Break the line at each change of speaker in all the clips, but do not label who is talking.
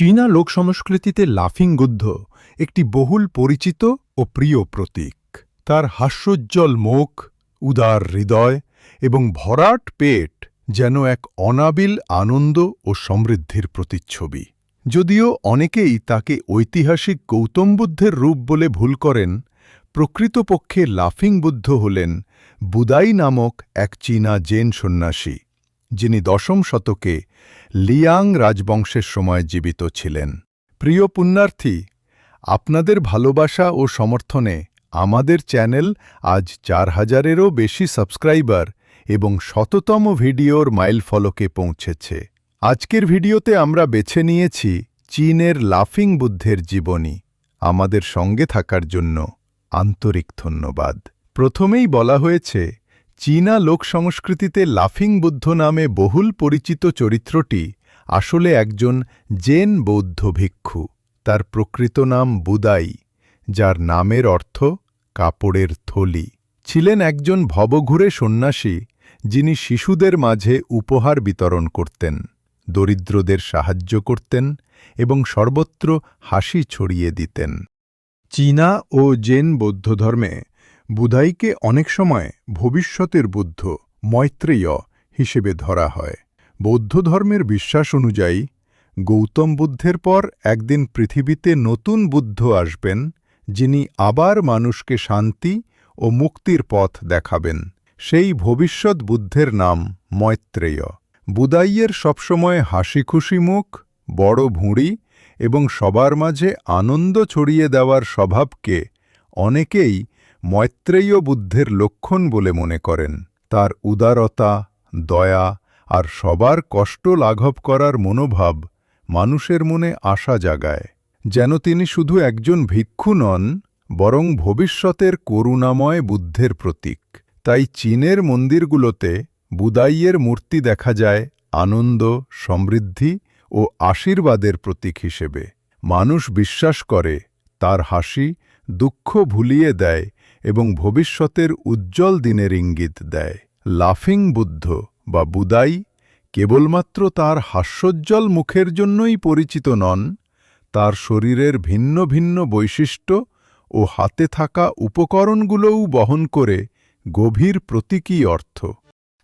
চীনা লোক সংস্কৃতিতে লাফিং বুদ্ধ একটি বহুল পরিচিত ও প্রিয় প্রতীক। তার হাস্যোজ্জ্বল মুখ, উদার হৃদয় এবং ভরাট পেট যেন এক অনাবিল আনন্দ ও সমৃদ্ধির প্রতিচ্ছবি। যদিও অনেকেই তাকে ঐতিহাসিক গৌতম বুদ্ধের রূপ বলে ভুল করেন, প্রকৃতপক্ষে লাফিং বুদ্ধ হলেন বুদাই নামক এক চীনা জেন সন্ন্যাসী। যিনি দশম শতকে লিয়াং রাজবংশের সময় জীবিত ছিলেন। প্রিয় পুণ্যার্থী, আপনাদের ভালোবাসা ও সমর্থনে আমাদের চ্যানেল আজ চার হাজারেরও বেশি সাবস্ক্রাইবার এবং শততম ভিডিওর মাইলফলকে পৌঁছেছে। আজকের ভিডিওতে আমরা বেছে নিয়েছি চীনের লাফিং বুদ্ধের জীবনী। আমাদের সঙ্গে থাকার জন্য আন্তরিক ধন্যবাদ। প্রথমেই বলা হয়েছে চীনা লোক সংস্কৃতিতে লাফিং বুদ্ধ নামে বহুল পরিচিত চরিত্রটি আসলে একজন জেন বৌদ্ধ ভিক্ষু। তার প্রকৃত নাম বুদাই, যার নামের অর্থ কাপড়ের থলি। ছিলেন একজন ভবঘুরে সন্ন্যাসী, যিনি শিশুদের মাঝে উপহার বিতরণ করতেন, দরিদ্রদের সাহায্য করতেন এবং সর্বত্র হাসি ছড়িয়ে দিতেন। চীনা ও জেন বৌদ্ধ ধর্মে বুধাইকে অনেক সময় ভবিষ্যতের বুদ্ধ মৈত্রেয় হিসেবে ধরা হয়। বৌদ্ধ ধর্মের বিশ্বাস অনুযায়ী, গৌতম বুদ্ধের পর একদিন পৃথিবীতে নতুন বুদ্ধ আসবেন, যিনি আবার মানুষকে শান্তি ও মুক্তির পথ দেখাবেন। সেই ভবিষ্যৎ বুদ্ধের নাম মৈত্রেয়। বুদাইয়ের সবসময় হাসি খুশি মুখ, বড় ভুঁড়ি এবং সবার মাঝে আনন্দ ছড়িয়ে দেওয়ার স্বভাবকে অনেকেই মৈত্রেয় বুদ্ধের লক্ষণ বলে মনে করেন। তার উদারতা, দয়া আর সবার কষ্ট লাঘব করার মনোভাব মানুষের মনে আশা জাগায়। যেন তিনি শুধু একজন ভিক্ষু নন, বরং ভবিষ্যতের করুণাময় বুদ্ধের প্রতীক। তাই চীনের মন্দিরগুলোতে বুদাইয়ের মূর্তি দেখা যায় আনন্দ, সমৃদ্ধি ও আশীর্বাদের প্রতীক হিসেবে। মানুষ বিশ্বাস করে, তার হাসি দুঃখ ভুলিয়ে দেয় এবং ভবিষ্যতের উজ্জ্বল দিনের ইঙ্গিত দেয়। লাফিং বুদ্ধ বা বুদাই কেবলমাত্র তার হাস্যোজ্জ্বল মুখের জন্যই পরিচিত নন, তার শরীরের ভিন্ন ভিন্ন বৈশিষ্ট্য ও হাতে থাকা উপকরণগুলোও বহন করে গভীর প্রতীকী অর্থ।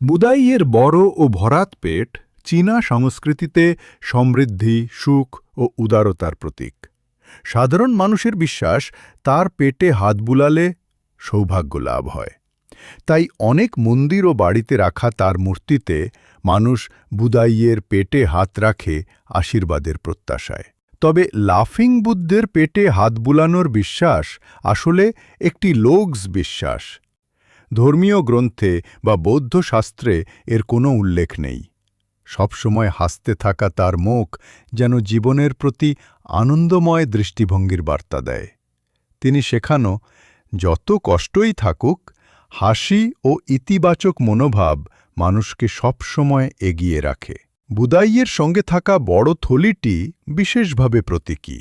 বুদাইয়ের বড় ও ভরাত পেট চীনা সংস্কৃতিতে সমৃদ্ধি, সুখ ও উদারতার প্রতীক। সাধারণ মানুষের বিশ্বাস, তার পেটে হাত বুলালে সৌভাগ্য লাভ হয়। তাই অনেক মন্দির ও বাড়িতে রাখা তার মূর্তিতে মানুষ বুদাইয়ের পেটে হাত রাখে আশীর্বাদের প্রত্যাশায়। তবে লাফিং বুদ্ধের পেটে হাত বুলানোর বিশ্বাস আসলে একটি লোকস বিশ্বাস। ধর্মীয় গ্রন্থে বা বৌদ্ধ শাস্ত্রে এর কোনো উল্লেখ নেই। সবসময় হাসতে থাকা তার মুখ যেন জীবনের প্রতি আনন্দময় দৃষ্টিভঙ্গির বার্তা দেয়। তিনি শেখানো যত কষ্টই থাকুক, হাসি ও ইতিবাচক মনোভাব মানুষকে সবসময় এগিয়ে রাখে। বুদাইয়ের সঙ্গে থাকা বড় থলিটি বিশেষভাবে প্রতীকী।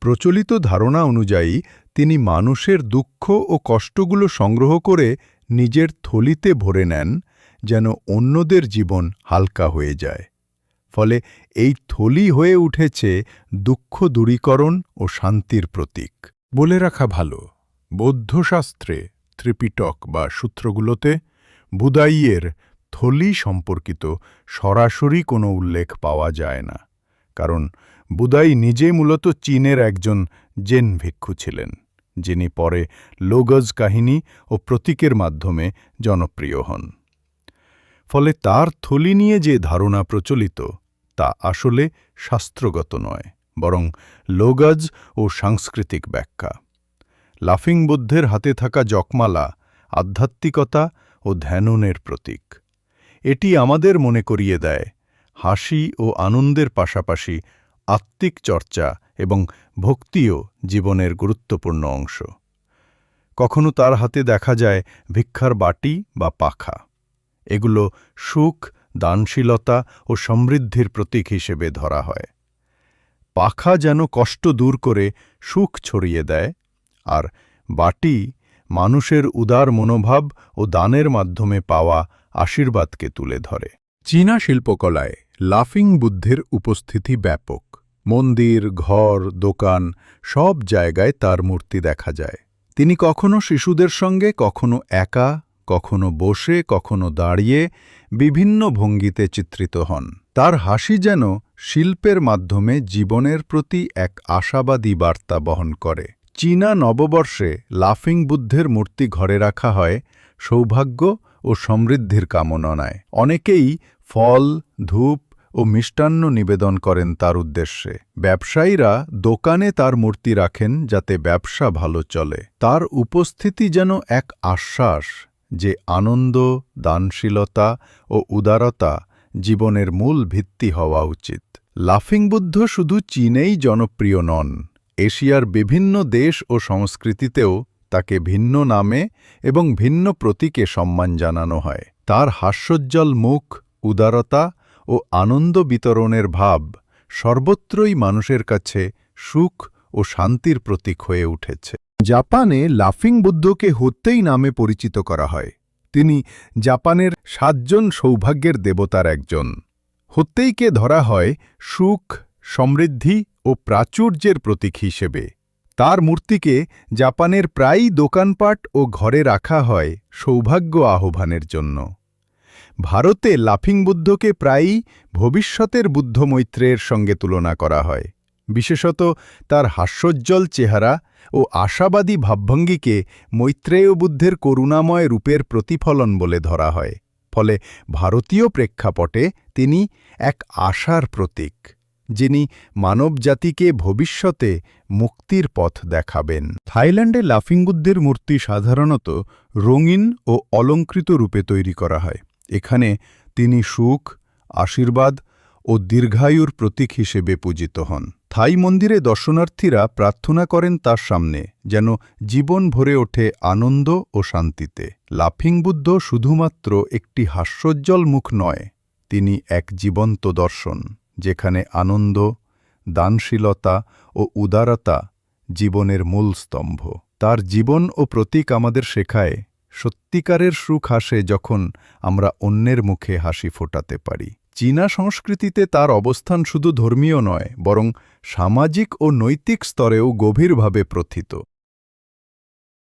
প্রচলিত ধারণা অনুযায়ী, তিনি মানুষের দুঃখ ও কষ্টগুলো সংগ্রহ করে নিজের থলিতে ভরে নেন, যেন অন্যদের জীবন হালকা হয়ে যায়। ফলে এই থলি হয়ে উঠেছে দুঃখ দূরীকরণ ও শান্তির প্রতীক। বলে রাখা ভালো। বৌদ্ধশাস্ত্রে ত্রিপিটক বা সূত্রগুলোতে বুদাইয়ের থলি সম্পর্কিত সরাসরি কোনো উল্লেখ পাওয়া যায় না, কারণ বুদাই নিজে মূলত চীনের একজন জেন ভিক্ষু ছিলেন, যিনি পরে লোগজ কাহিনী ও প্রতীকের মাধ্যমে জনপ্রিয় হন। ফলে তার থলি নিয়ে যে ধারণা প্রচলিত, তা আসলে শাস্ত্রগত নয়, বরং লোগজ ও সাংস্কৃতিক ব্যাখ্যা। লাফিং বুদ্ধের হাতে থাকা জকমালা আধ্যাত্মিকতা ও ধ্যাননের প্রতীক। এটি আমাদের মনে করিয়ে দেয় হাসি ও আনন্দের পাশাপাশি আত্মিক চর্চা এবং ভক্তিও জীবনের গুরুত্বপূর্ণ অংশ। কখনো তার হাতে দেখা যায় ভিক্ষার বাটি বা পাখা। এগুলো সুখ, দানশীলতা ও সমৃদ্ধির প্রতীক হিসেবে ধরা হয়। পাখা যেন কষ্ট দূর করে সুখ ছড়িয়ে দেয় আর বাটি মানুষের উদার মনোভাব ও দানের মাধ্যমে পাওয়া আশীর্বাদকে তুলে ধরে। চীনা শিল্পকলায় লাফিং বুদ্ধের উপস্থিতি ব্যাপক। মন্দির, ঘর, দোকান সব জায়গায় তার মূর্তি দেখা যায়। তিনি কখনো শিশুদের সঙ্গে, কখনো একা, কখনো বসে, কখনো দাঁড়িয়ে বিভিন্ন ভঙ্গিতে চিত্রিত হন। তার হাসি যেন শিল্পের মাধ্যমে জীবনের প্রতি এক আশাবাদী বার্তা বহন করে। চীনা নববর্ষে লাফিং বুদ্ধের মূর্তি ঘরে রাখা হয় সৌভাগ্য ও সমৃদ্ধির কামনায়। অনেকেই ফল, ধূপ ও মিষ্টান্ন নিবেদন করেন তার উদ্দেশ্যে। ব্যবসায়ীরা দোকানে তার মূর্তি রাখেন যাতে ব্যবসা ভালো চলে। তার উপস্থিতি যেন এক আশ্বাস যে আনন্দ, দানশীলতা ও উদারতা জীবনের মূল ভিত্তি হওয়া উচিত। লাফিং বুদ্ধ শুধু চীনেই জনপ্রিয় নন এশিয়ার বিভিন্ন দেশ ও সংস্কৃতিতেও তাকে ভিন্ন নামে এবং ভিন্ন প্রতীকে সম্মান জানানো হয়। তার হাস্যোজ্জ্বল মুখ, উদারতা ও আনন্দ বিতরণের ভাব সর্বত্রই মানুষের কাছে সুখ ও শান্তির প্রতীক হয়ে উঠেছে। জাপানে লাফিং বুদ্ধকে হত্যেই নামে পরিচিত করা হয়। তিনি জাপানের সাতজন সৌভাগ্যের দেবতার একজন। হত্যেইকে ধরা হয় সুখ, সমৃদ্ধি ও প্রাচুর্যের প্রতীক হিসেবে। তার মূর্তিকে জাপানের প্রায়ই দোকানপাট ও ঘরে রাখা হয় সৌভাগ্য আহ্বানের জন্য। ভারতে লাফিং বুদ্ধকে প্রায়ই ভবিষ্যতের বুদ্ধ মৈত্রেয়ের সঙ্গে তুলনা করা হয়। বিশেষত তার হাস্যোজ্জ্বল চেহারা ও আশাবাদী ভাবভঙ্গিকে মৈত্রেয় বুদ্ধের করুণাময় রূপের প্রতিফলন বলে ধরা হয়। ফলে ভারতীয় প্রেক্ষাপটে তিনি এক আশার প্রতীক। যিনি মানবজাতিকে ভবিষ্যতে মুক্তির পথ দেখাবেন। থাইল্যান্ডে লাফিং বুদ্ধের মূর্তি সাধারণত রঙিন ও অলঙ্কৃত রূপে তৈরি করা হয়। এখানে তিনি সুখ, আশীর্বাদ ও দীর্ঘায়ুর প্রতীক হিসেবে পূজিত হন। থাই মন্দিরে দর্শনার্থীরা প্রার্থনা করেন তার সামনে, যেন জীবন ভরে ওঠে আনন্দ ও শান্তিতে। লাফিং বুদ্ধ শুধুমাত্র একটি হাস্যোজ্জ্বল মুখ নয়, তিনি এক জীবন্ত দর্শন। যেখানে আনন্দ, দানশীলতা ও উদারতা জীবনের মূল স্তম্ভ। তার জীবন ও প্রতীক আমাদের শেখায়, সত্যিকারের সুখ আসে যখন আমরা অন্যের মুখে হাসি ফোটাতে পারি। চীনা সংস্কৃতিতে তার অবস্থান শুধু ধর্মীয় নয়, বরং সামাজিক ও নৈতিক স্তরেও গভীরভাবে প্রথিত।